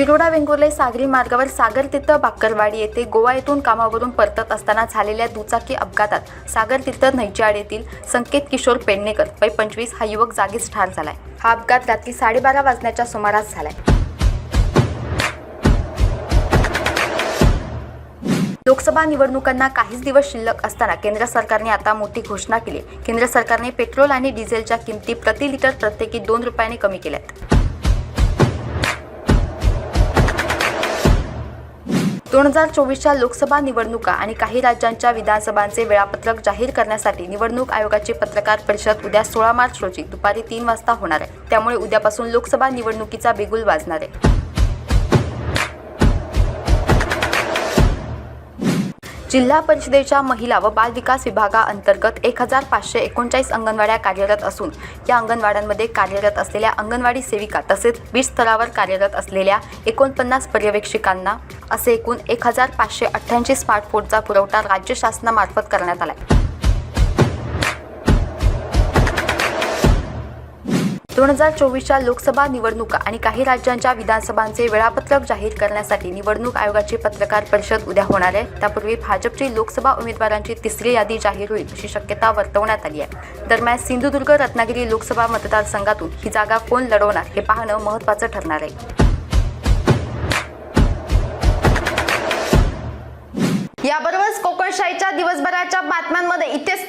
शिरोडा वेंगुर्ले सागरी मार्गावर सागर तीर्थ बाक्करवाडी येथे गोवा येथून कामावरून परतत असताना झालेल्या दुचाकी अपघातात सागर तीर्थ नैजाड येथील संकेत किशोर पेडणेकर वय पंचवीस हा युवक जागीच ठार झालाय. हा अपघात रात्री साडेबारा वाजण्याच्या सुमारास झालाय. लोकसभा निवडणुकांना काहीच दिवस शिल्लक असताना केंद्र सरकारने आता मोठी घोषणा केली. केंद्र सरकारने पेट्रोल आणि डिझेलच्या किमती प्रति लिटर प्रत्येकी दोन रुपयांनी कमी केल्यात. दोन हजार चोवीसच्या लोकसभा निवडणुका आणि काही राज्यांच्या विधानसभांचे वेळापत्रक जाहीर करण्यासाठी निवडणूक आयोगाची पत्रकार परिषद उद्या सोळा मार्च रोजी दुपारी तीन वाजता होणार आहे. त्यामुळे उद्यापासून लोकसभा निवडणुकीचा बिगुल वाजणार आहे. जिल्हा परिषदेच्या महिला व बाल विकास विभागाअंतर्गत एक हजार पाचशे एकोणचाळीस अंगणवाड्या कार्यरत असून या अंगणवाड्यांमध्ये कार्यरत असलेल्या अंगणवाडी सेविका तसेच वीज स्तरावर कार्यरत असलेल्या एकोणपन्नास पर्यवेक्षिकांना असे एकूण एक हजार पाचशे अठ्ठ्याऐंशी स्मार्टफोनचा पुरवठा राज्य शासनामार्फत करण्यात आला आहे दोन हजार चोवीसच्या लोकसभा निवडणुका आणि काही राज्यांच्या विधानसभांचे वेळापत्रक जाहीर करण्यासाठी निवडणूक आयोगाची पत्रकार परिषद उद्या होणार आहे. त्यापूर्वी भाजपची लोकसभा उमेदवारांची तिसरी यादी जाहीर होईल अशी शक्यता वर्तवण्यात आली आहे. दरम्यान सिंधुदुर्ग रत्नागिरी लोकसभा मतदारसंघातून ही जागा कोण लढवणार हे पाहणं महत्त्वाचं ठरणार आहे. याबरोबरच कोकणशाहीच्या दिवसभराच्या बातम्यांमध्ये इथेच